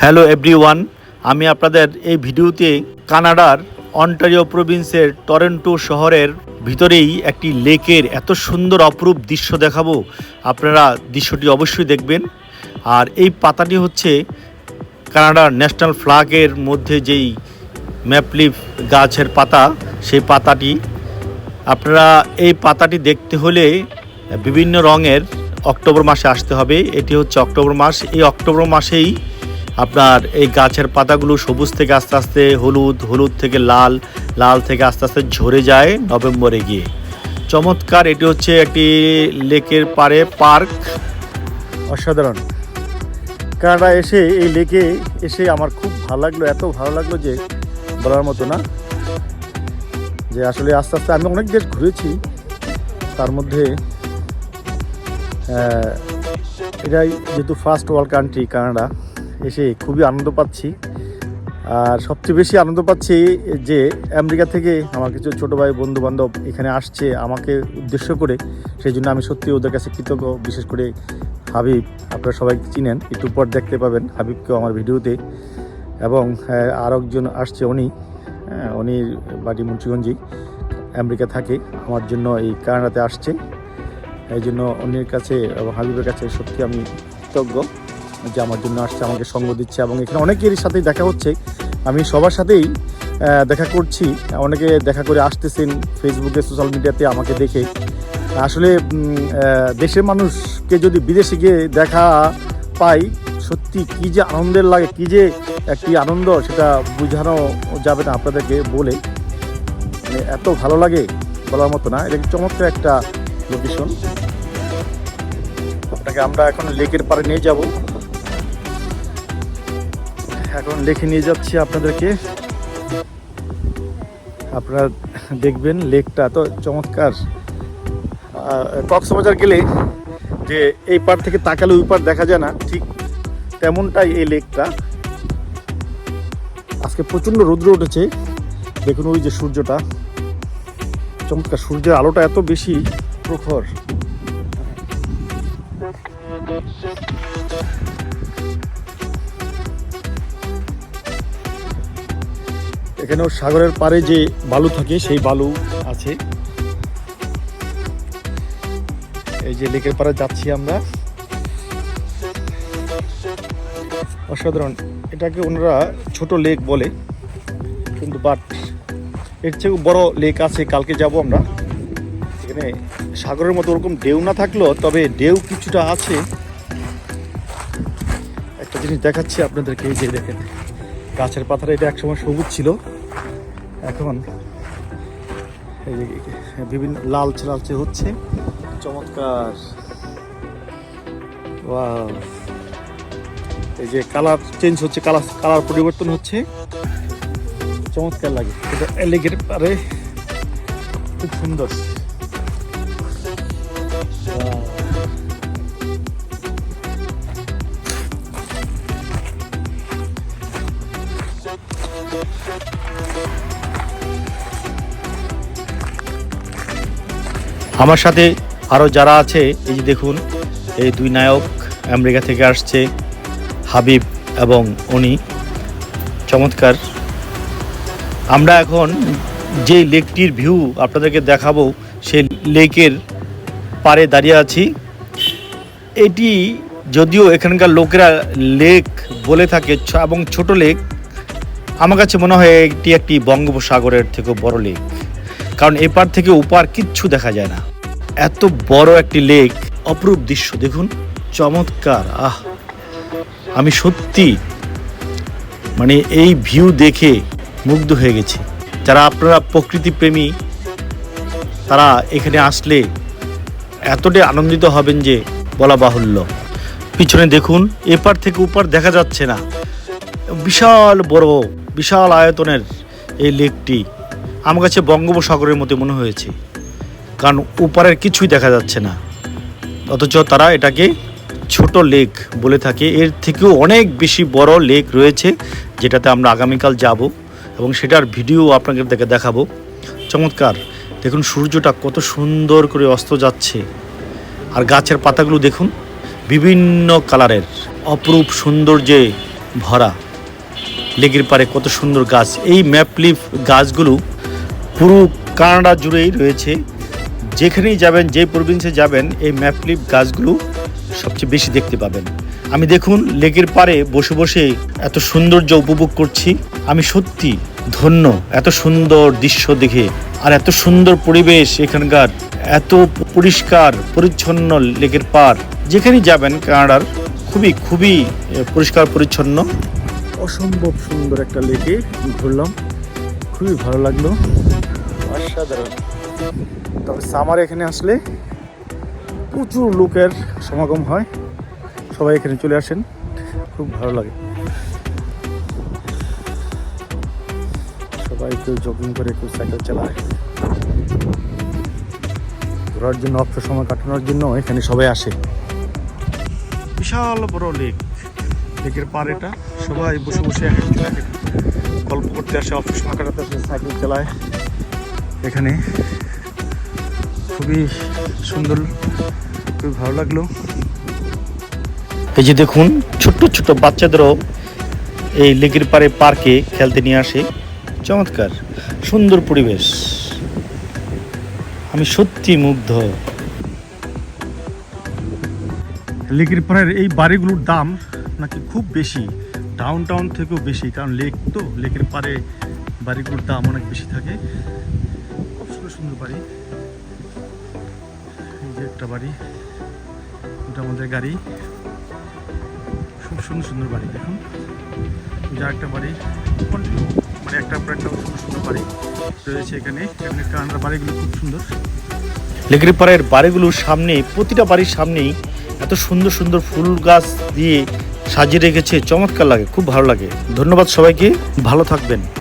Hello everyone, আমি আপনাদের এই ভিডিওতে কানাডার অন্টারিও প্রভিন্সের টরেন্টো শহরের ভিতরেই একটি লেকের এত সুন্দর অপরূপ দৃশ্য দেখাবো। আপনারা দৃশ্যটি অবশ্যই দেখবেন। আর এই পাতাটি হচ্ছে কানাডার ন্যাশনাল ফ্ল্যাগের মধ্যে যেই ম্যাপলিফ গাছের পাতা, সেই পাতাটি। আপনারা এই পাতাটি দেখতে হলে বিভিন্ন রঙের অক্টোবর মাসে আসতে হবে। এটি হচ্ছে অক্টোবর মাস। এই অক্টোবর মাসেই আপনার এই গাছের পাতাগুলো সবুজ থেকে আস্তে আস্তে হলুদ হলুদ থেকে লাল লাল থেকে আস্তে আস্তে ঝরে যায় নভেম্বরে গিয়ে চমৎকার, এটি হচ্ছে একটি লেকের পাড়ে পার্ক। অসাধারণ। কানাডা এসে এই লেকে এসে আমার খুব ভালো লাগল, এত ভালো লাগল যে বলার মতো না। যে আসলে আস্তে আস্তে আমি অনেক দেশ ঘুরেছি, তার মধ্যে এটাই যেহেতু ফার্স্ট ওয়ার্ল্ড কান্ট্রি কানাডা। এসে খুবই আনন্দ পাচ্ছি। আর সবচেয়ে বেশি আনন্দ পাচ্ছি যে আমেরিকা থেকে আমার কিছু ছোটো ভাই বন্ধু বান্ধব এখানে আসছে আমাকে উদ্দেশ্য করে। সেই জন্য আমি সত্যি ওদের কাছে কৃতজ্ঞ। বিশেষ করে হাবিব, আপনারা সবাই চিনেন, একটু পর দেখতে পাবেন হাবিবকেও আমার ভিডিওতে। এবং আর একজন আসছে উনি। উনি বাড়ি মুন্সিগঞ্জে আমেরিকা থাকে। আমার জন্য এই কানাডাতে আসছে। এই জন্য উনির কাছে এবং হাবিবের কাছে সত্যি আমি কৃতজ্ঞ। যে আমার জন্য আসছে, আমাকে সঙ্গ দিচ্ছে এবং এখানে অনেকেরই সাথেই দেখা হচ্ছে। আমি সবার সাথেই দেখা করছি। অনেকে দেখা করে আসতেছেন ফেসবুকে সোশ্যাল মিডিয়াতে আমাকে দেখে। আসলে দেশের মানুষকে যদি বিদেশে গিয়ে দেখা পাই, সত্যি কি যে আনন্দের লাগে, কি যে একটি আনন্দ, সেটা বোঝানো যাবে না আপনাদেরকে বলে। মানে এত ভালো লাগে বলার মতো না। এটা চমৎকার একটা লোকেশন আপনাকে আমরা এখন লেকের পাড়ে নিয়ে যাব। এখন লেকে নিয়ে যাচ্ছি আপনাদেরকে। আপনারা দেখবেন লেকটা তো চমৎকার। কক্সবাজার গেলে যে এই পার থেকে তাকালে ওই পার দেখা যায় না, ঠিক তেমনটাই এই লেকটা। আজকে প্রচণ্ড রৌদ্র উঠেছে। দেখুন ওই যে সূর্যটা। চমৎকার, সূর্যের আলোটা এত বেশি প্রখর। এখানেও সাগরের পাড়ে যে বালু থাকে, সেই বালু আছে। এই যে লেকের পাড়ে যাচ্ছি আমরা। অসাধারণ। এটাকে ওনারা ছোট লেক বলে, কিন্তু বাট এর চেয়েও বড় লেক আছে, কালকে যাব আমরা। এখানে সাগরের মতো ওরকম ঢেউ না থাকলেও, তবে ঢেউ কিছুটা আছে। একটা জিনিস দেখাচ্ছি আপনাদেরকে, এই যে দেখেন, গাছের পাতাটা, এটা একসময় সবুজ ছিল। এখন এই বিভিন্ন লালচে লালচে হচ্ছে চমৎকার! এই যে কালার চেঞ্জ হচ্ছে, কালার কালার পরিবর্তন হচ্ছে চমৎকার লাগে এটা লেগের পারে খুব সুন্দর Wow! আমার সাথে আরও যারা আছে, এই যে দেখুন, এই দুই নায়ক আমেরিকা থেকে আসছে, হাবিব এবং উনি। চমৎকার। আমরা এখন যে লেকটির ভিউ আপনাদেরকে দেখাবো, সেই লেকের পাড়ে দাঁড়িয়ে আছি। এটি যদিও এখানকার লোকেরা লেক বলে থাকে এবং ছোট লেক, আমার কাছে মনে হয় এটি একটি বঙ্গোপসাগরের থেকেও বড় লেক। কারণ এপার থেকে ওপার কিচ্ছু দেখা যায় না। এত বড় একটি লেক অপরূপ দৃশ্য, দেখুন, চমৎকার, আহ! আমি সত্যি মানে এই ভিউ দেখে মুগ্ধ হয়ে গেছি। যারা আপনারা প্রকৃতি প্রেমী তারা এখানে আসলে এতটাই আনন্দিত হবেন যে বলা বাহুল্য। পিছনে দেখুন, এপার থেকে ওপার দেখা যাচ্ছে না। বিশাল বড়, বিশাল আয়তনের এই লেকটি আমার কাছে বঙ্গোপসাগরের মতো মনে হয়েছে। কারণ ওপারের কিছুই দেখা যাচ্ছে না। অথচ তারা এটাকে ছোট লেক বলে থাকে। এর থেকেও অনেক বেশি বড় লেক রয়েছে, যেটাতে আমরা আগামীকাল যাব এবং সেটার ভিডিও আপনাকে দেখে দেখাবো। চমৎকার। দেখুন, সূর্যটা কত সুন্দর করে অস্ত যাচ্ছে। আর গাছের পাতাগুলো দেখুন, বিভিন্ন কালারের অপরূপ সুন্দর যে ভরা। লেকের পারে কত সুন্দর গাছ। এই ম্যাপলিফ গাছগুলো পুরো কানাডা জুড়েই রয়েছে। যেখানেই যাবেন, যে প্রভিন্সে যাবেন, এই ম্যাপলিফ গাছগুলো সবচেয়ে বেশি দেখতে পাবেন। আমি দেখুন, লেকের পারে বসে বসে এত সৌন্দর্য উপভোগ করছি। আমি সত্যি ধন্য, এত সুন্দর দৃশ্য দেখে, আর এত সুন্দর পরিবেশ এখানকার, এত পরিষ্কার, পরিচ্ছন্ন লেকের পার যেখানেই যাবেন, কানাডার খুবই খুবই পরিষ্কার, পরিচ্ছন্ন। অসম্ভব সুন্দর একটা লেকে ঘুরলাম। খুবই ভালো লাগল। অসাধারণ। তবে সামার এখানে আসলে প্রচুর লোকের সমাগম হয়। সবাই এখানে চলে আসেন। খুব ভালো লাগে। সবাই কেউ জগিং করে কেউ সাইকেল চালায়। ঘোরার জন্য অবসর সময় কাটানোর জন্য এখানে সবাই আসে। বিশাল বড় লেক লেকের পার এটা সবাই বসে বসে এক গল্প করতে আসে অফিস কাটাতে আসে সাইকেল চালায়। এখানে খুবই সুন্দর খুবই ভালো লাগল। এই যে দেখুন ছোট্ট ছোট্ট বাচ্চাদেরও এই লেকের পারে পার্কে খেলতে নিয়ে আসে। চমৎকার সুন্দর পরিবেশ। আমি সত্যি মুগ্ধ। লেকের পাড়ের এই বাড়িগুলোর দাম নাকি খুব বেশি। ডাউন টাউন থেকেও বেশি, কারণ লেক তো লেকের পাড়ে বাড়িগুলোর দাম অনেক বেশি থাকে। খুব সুন্দর সুন্দর বাড়ি। এই যে একটা বাড়ি, এটা আমাদের গাড়ি। খুব সুন্দর সুন্দর বাড়ি, দেখুন। যা একটা বাড়ি মানে একটা পর একটা সুন্দর সুন্দর বাড়ি রয়েছে এখানে। এখানে কানাডার বাড়িগুলো খুব সুন্দর। লেকের পাড়ের বাড়িগুলোর সামনে, প্রতিটা বাড়ির সামনেই এত সুন্দর সুন্দর ফুল গাছ দিয়ে সাজিয়ে রেখেছে চমৎকার লাগে খুব ভালো লাগে। ধন্যবাদ সবাইকে ভালো থাকবেন।